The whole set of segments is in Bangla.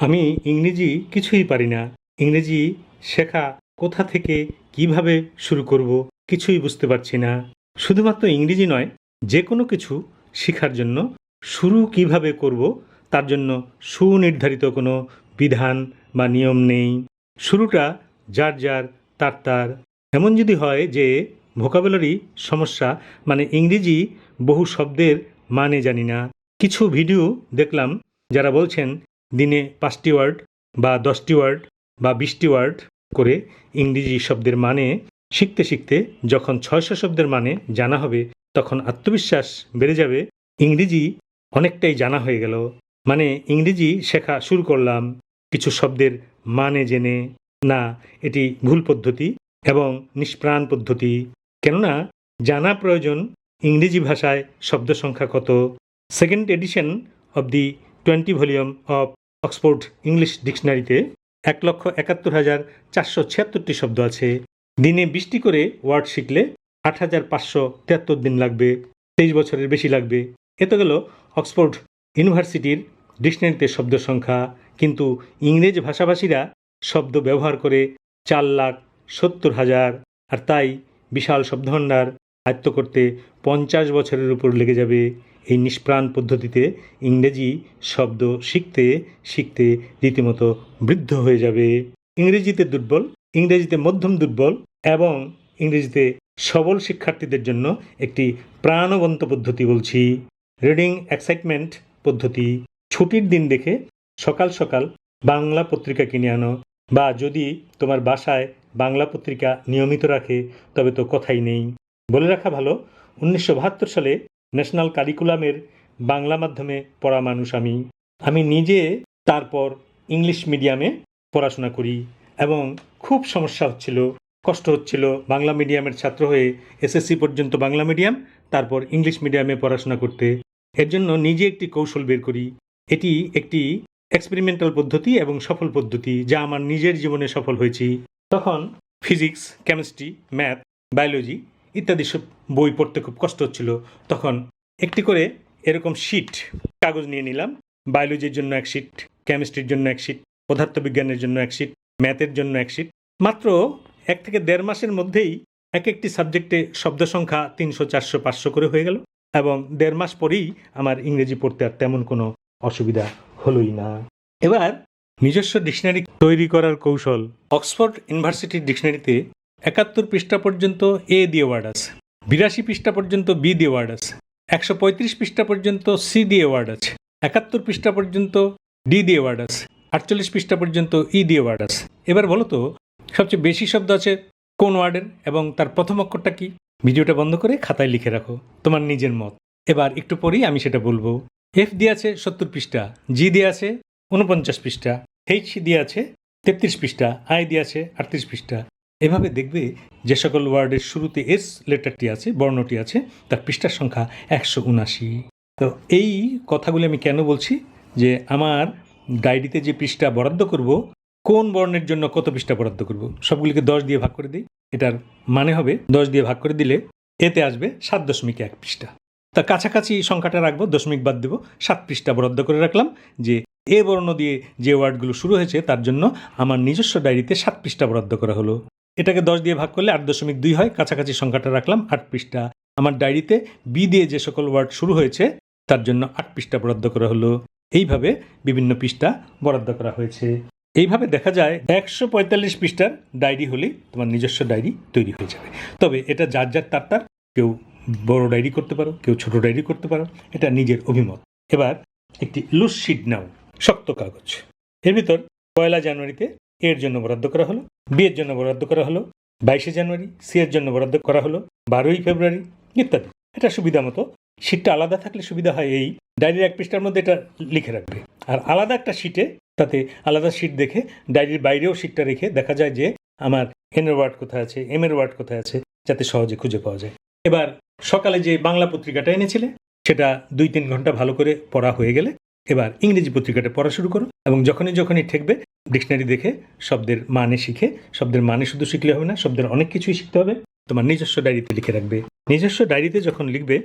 আমি ইংরেজি কিছুই পারি না। ইংরেজি শেখা কোথা থেকে কীভাবে শুরু করব কিছুই বুঝতে পারছি না। শুধুমাত্র ইংরেজি নয় যে কোনো কিছু শেখার জন্য শুরু কীভাবে করব তার জন্য সুনির্ধারিত কোনো বিধান বা নিয়ম নেই। শুরুটা যার যার, তার তার। এমন যদি হয় যে ভোকাবুলারি সমস্যা মানে ইংরেজি বহু শব্দের মানে জানি না। কিছু ভিডিও দেখলাম যারা বলছেন দিনে পাঁচটি ওয়ার্ড বা দশটি ওয়ার্ড বা বিশটি ওয়ার্ড করে ইংরেজি শব্দের মানে শিখতে শিখতে যখন ছয়শো শব্দের মানে জানা হবে, তখন আত্মবিশ্বাস বেড়ে যাবে। ইংরেজি অনেকটাই জানা হয়ে গেল। মানে ইংরেজি শেখা শুরু করলাম কিছু শব্দের মানে জেনে। না, এটি ভুল পদ্ধতি এবং নিষ্প্রাণ পদ্ধতি। কেননা, জানা প্রয়োজন ইংরেজি ভাষায় শব্দ সংখ্যা কত। Second edition of the twenty volume of Oxford English ডিকশনারিতে এক লক্ষ একাত্তর হাজার চারশো ছিয়াত্তরটি শব্দ আছে। দিনে বিশটি করে ওয়ার্ড শিখলে আট হাজার পাঁচশো তিয়াত্তর দিন লাগবে, তেইশ বছরের বেশি লাগবে। এত গেল অক্সফোর্ড ইউনিভার্সিটির ডিকশনারিতে শব্দ সংখ্যা। কিন্তু ইংরেজ ভাষাভাষীরা শব্দ ব্যবহার করে চার লাখ সত্তর হাজার, আর তাই বিশাল শব্দভাণ্ডার আয়ত্ত করতে পঞ্চাশ বছরের উপর লেগে যাবে। এই নিষ্প্রাণ পদ্ধতিতে ইংরেজি শব্দ শিখতে শিখতে রীতিমতো বৃদ্ধ হয়ে যাবে। ইংরেজিতে দুর্বল, ইংরেজিতে মধ্যম দুর্বল এবং ইংরেজিতে সবল শিক্ষার্থীদের জন্য একটি প্রাণবন্ত পদ্ধতি বলছি। রিডিং এক্সাইটমেন্ট পদ্ধতি। ছুটির দিন দেখে সকাল সকাল বাংলা পত্রিকা কিনে আনো বা যদি তোমার বাসায় বাংলা পত্রিকা নিয়মিত রাখে, তবে তো কথাই নেই। বলে রাখা ভালো, উনিশশো বাহাত্তর সালে ন্যাশনাল কারিকুলামের বাংলা মাধ্যমে পড়া মানুষ আমি। আমি নিজে তারপর ইংলিশ মিডিয়ামে পড়াশোনা করি এবং খুব সমস্যা হচ্ছিল, কষ্ট হচ্ছিল। বাংলা মিডিয়ামের ছাত্র হয়ে এসএসসি পর্যন্ত বাংলা মিডিয়াম, তারপর ইংলিশ মিডিয়ামে পড়াশোনা করতে। এর জন্য নিজে একটি কৌশল বের করি। এটি একটি এক্সপেরিমেন্টাল পদ্ধতি এবং সফল পদ্ধতি যা আমার নিজের জীবনে সফল হয়েছি। তখন ফিজিক্স কেমিস্ট্রি ম্যাথ বায়োলজি ইত্যাদি সব বই পড়তে খুব কষ্ট হচ্ছিল। তখন একটি করে এরকম শিট কাগজ নিয়ে নিলাম। বায়োলজির জন্য এক শিট কেমিস্ট্রির জন্য এক শিট পদার্থবিজ্ঞানের জন্য এক শিট ম্যাথের জন্য এক শিট মাত্র এক থেকে দেড় মাসের মধ্যেই এক একটি সাবজেক্টে শব্দ সংখ্যা তিনশো, চারশো, পাঁচশো করে হয়ে গেল এবং দেড় মাস পরেই আমার ইংরেজি পড়তে আর তেমন কোনো অসুবিধা হলোই না। এবার নিজস্ব ডিকশনারি তৈরি করার কৌশল অক্সফোর্ড ইউনিভার্সিটির ডিকশনারিতে একাত্তর পৃষ্ঠা পর্যন্ত এ দিয়ে ওয়ার্ড আছে। বিরাশি পৃষ্ঠা পর্যন্ত বি দিয়ে ওয়ার্ড আছে। একশো পঁয়ত্রিশ পৃষ্ঠা পর্যন্ত সি দিয়ে ওয়ার্ড আছে। একাত্তর পৃষ্ঠা পর্যন্ত ডি দিয়ে ওয়ার্ড আছে। আটচল্লিশ পৃষ্ঠা পর্যন্ত ই দিয়ে ওয়ার্ড আছে। এবার বলো তো, সবচেয়ে বেশি শব্দ আছে কোন ওয়ার্ডের এবং তার প্রথম অক্ষরটা কি? ভিডিওটা বন্ধ করে খাতায় লিখে রাখো, তোমার নিজের মত। এবার একটু পরেই আমি সেটা বলব। এফ দিয়ে আছে সত্তর পৃষ্ঠা জি দিয়ে আছে উনপঞ্চাশ পৃষ্ঠা এইচ দিয়ে আছে তেত্রিশ পৃষ্ঠা আই দিয়ে আছে আটত্রিশ পৃষ্ঠা। এভাবে দেখবে যে সকল ওয়ার্ডের শুরুতে এস লেটারটি আছে, বর্ণটি আছে, তার পৃষ্ঠার সংখ্যা একশো উনাশি। তো এই কথাগুলি আমি কেন বলছি? যে আমার ডায়েরিতে যে পৃষ্ঠা বরাদ্দ করব, কোন বর্ণের জন্য কত পৃষ্ঠা বরাদ্দ করব, সবগুলিকে দশ দিয়ে ভাগ করে দিই। এটার মানে হবে দশ দিয়ে ভাগ করে দিলে এতে আসবে সাত দশমিক এক পৃষ্ঠা। তা কাছাকাছি সংখ্যাটা রাখব, দশমিক বাদ দেবো, সাত পৃষ্ঠা বরাদ্দ করে রাখলাম যে এ বর্ণ দিয়ে যে ওয়ার্ডগুলো শুরু হয়েছে, তার জন্য আমার নিজস্ব ডায়েরিতে সাত পৃষ্ঠা বরাদ্দ করা হলো। এটাকে দশ দিয়ে ভাগ করলে আট দশমিক দুই হয়। কাছাকাছি সংখ্যাটা রাখলাম আট পৃষ্ঠা। আমার ডায়েরিতে বি দিয়ে যে সকল ওয়ার্ড শুরু হয়েছে, তার জন্য আট পৃষ্ঠা বরাদ্দ করা হলো। এইভাবে বিভিন্ন পৃষ্ঠা বরাদ্দ করা হয়েছে। এইভাবে দেখা যায় একশো পঁয়তাল্লিশ পৃষ্ঠার ডায়েরি হলে তোমার নিজস্ব ডায়েরি তৈরি হয়ে যাবে। তবে এটা যার যার তার তার, কেউ বড় ডায়েরি করতে পারো, কেউ ছোট ডায়েরি করতে পারো, এটা নিজের অভিমত। এবার একটি লুজ শিট নাও, শক্ত কাগজ। এর ভিতর পয়লা জানুয়ারিতে এর জন্য বরাদ্দ করা হলো। বি এর জন্য বরাদ্দ করা হলো, বাইশে জানুয়ারি সি এর জন্য বরাদ্দ করা হলো, বারোই ফেব্রুয়ারি ইত্যাদি। এটা সুবিধা মতো। শিটটা আলাদা থাকলে সুবিধা হয় এই ডায়েরির এক পৃষ্ঠার মধ্যে এটা লিখে রাখবে। আর আলাদা একটা শিটে তাতে আলাদা শিট দেখে ডায়েরির বাইরেও শিটটা রেখে দেখা যায় যে আমার এন এর ওয়ার্ড কোথায় আছে, এম এর ওয়ার্ড কোথায় আছে, যাতে সহজে খুঁজে পাওয়া যায়। এবার সকালে যে বাংলা পত্রিকাটা এনেছিলে, সেটা দুই তিন ঘণ্টা ভালো করে পড়া হয়ে গেলে এবার ইংরেজি পত্রিকাটা পড়া শুরু করো এবং যখনই যখনই ঠেকবে ডিকশনারি দেখে শব্দের মানে শিখে, শব্দের মানে শুধু শিখলে হবে না, শব্দের অনেক কিছুই শিখতে হবে। তোমার নিজস্ব ডায়েরিতে লিখে রাখবে। নিজস্ব ডায়েরিতে যখন লিখবে,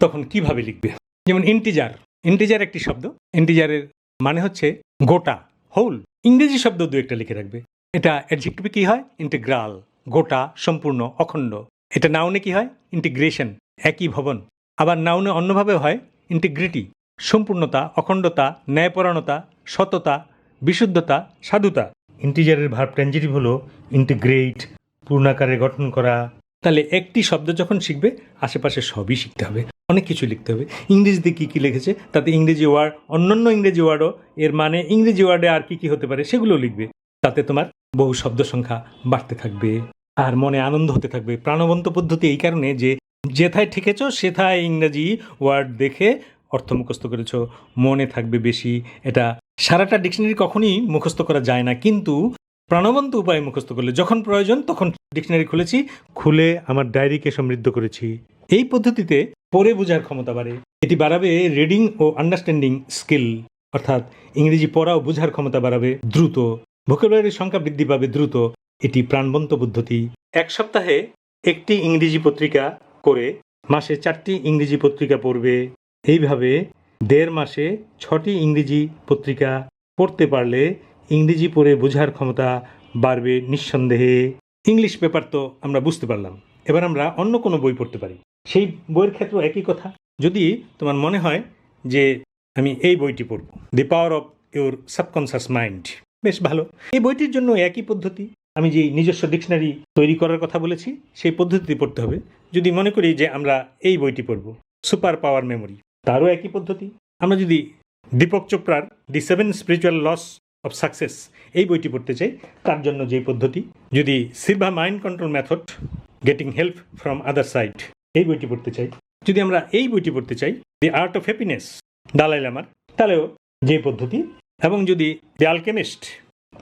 তখন কীভাবে লিখবে? যেমন ইন্টিজার ইন্টিজার একটি শব্দ। ইন্টিজারের মানে হচ্ছে গোটা হোল ইংরেজি শব্দ দু একটা লিখে রাখবে। এটা অ্যাডজেক্টিভে কি হয়? ইন্টিগ্রাল গোটা, সম্পূর্ণ, অখণ্ড। এটা নাউনে কি হয়? ইন্টিগ্রেশন একই ভবন। আবার নাউনে অন্যভাবে হয় ইন্টিগ্রিটি সম্পূর্ণতা অখণ্ডতা ন্যায়পরায়ণতা সততা বিশুদ্ধতা সাধুতা। ইন্টিজারের ভার্ব ট্রানজিটিভ হলো ইন্টিগ্রেট পূর্ণাকারে গঠন করা। তাহলে একটি শব্দ যখন শিখবে আশেপাশে সবই শিখতে হবে অনেক কিছু লিখতে হবে। ইংরেজিতে কী কী লিখেছে? তাতে ইংরেজি ওয়ার্ড অন্যান্য ইংরেজি ওয়ার্ডও এর মানে ইংরেজি ওয়ার্ডে আর কি কী হতে পারে সেগুলো লিখবে। তাতে তোমার বহু শব্দ সংখ্যা বাড়তে থাকবে আর মনে আনন্দ হতে থাকবে। প্রাণবন্ত পদ্ধতি এই কারণে যে যেথায় ঠেকেছ সেথায় ইংরেজি ওয়ার্ড দেখে অর্থ মুখস্থ করেছ, মনে থাকবে বেশি। এটা সারাটা ডিকশনারি কখনই মুখস্থ করা যায় না, কিন্তু প্রাণবন্ত উপায়ে মুখস্থ করলে যখন প্রয়োজন তখন ডিকশনারি খুলেছি, খুলে আমার ডায়েরিকে সমৃদ্ধ করেছি। এই পদ্ধতিতে পড়ে বোঝার ক্ষমতা বাড়ে। এটি বাড়াবে রিডিং ও আন্ডারস্ট্যান্ডিং স্কিল, অর্থাৎ ইংরেজি পড়া ও বোঝার ক্ষমতা বাড়াবে দ্রুত। ভোকাবুলারির সংখ্যা বৃদ্ধি পাবে দ্রুত। এটি প্রাণবন্ত পদ্ধতি। এক সপ্তাহে একটি ইংরেজি পত্রিকা করে মাসে চারটি ইংরেজি পত্রিকা পড়বে। এইভাবে দেড় মাসে ছটি ইংরেজি পত্রিকা পড়তে পারলে ইংরেজি পড়ে বোঝার ক্ষমতা বাড়বে নিঃসন্দেহে। ইংলিশ পেপার তো আমরা বুঝতে পারলাম। এবার আমরা অন্য কোনো বই পড়তে পারি। সেই বইয়ের ক্ষেত্রেও একই কথা। যদি তোমার মনে হয় যে আমি এই বইটি পড়ব। The power of your subconscious mind বেশ ভালো। এই বইটির জন্য একই পদ্ধতি। আমি যে নিজস্ব ডিকশনারি তৈরি করার কথা বলেছি, সেই পদ্ধতিতে পড়তে হবে। যদি মনে করি যে আমরা এই বইটি পড়ব। Super power memory. তারও একই পদ্ধতি। আমরা যদি দীপক চোপড়ার the seven spiritual laws of success এই বইটি পড়তে চাই, তার জন্য যে পদ্ধতি, যদি Silva mind control method, getting help from other side, এই বইটি পড়তে চাই। যদি আমরা এই বইটি পড়তে চাই, the art of happiness, Dalai লামার, তাহলেও যে পদ্ধতি, এবং যদি দি আলকেমিস্ট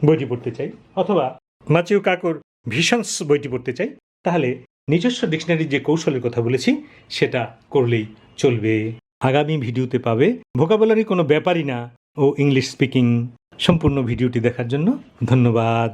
বইটি পড়তে চাই, অথবা মাচিউ কাকুর ভিশনস বইটি পড়তে চাই, তাহলে নিজস্ব ডিকশনারির যে কৌশলের কথা বলেছি, সেটা করলেই চলবে। আগামী ভিডিওতে পাবে ভোকাবুলারি কোনো ব্যাপারই না ও ইংলিশ স্পিকিং সম্পূর্ণ ভিডিওটি দেখার জন্য ধন্যবাদ।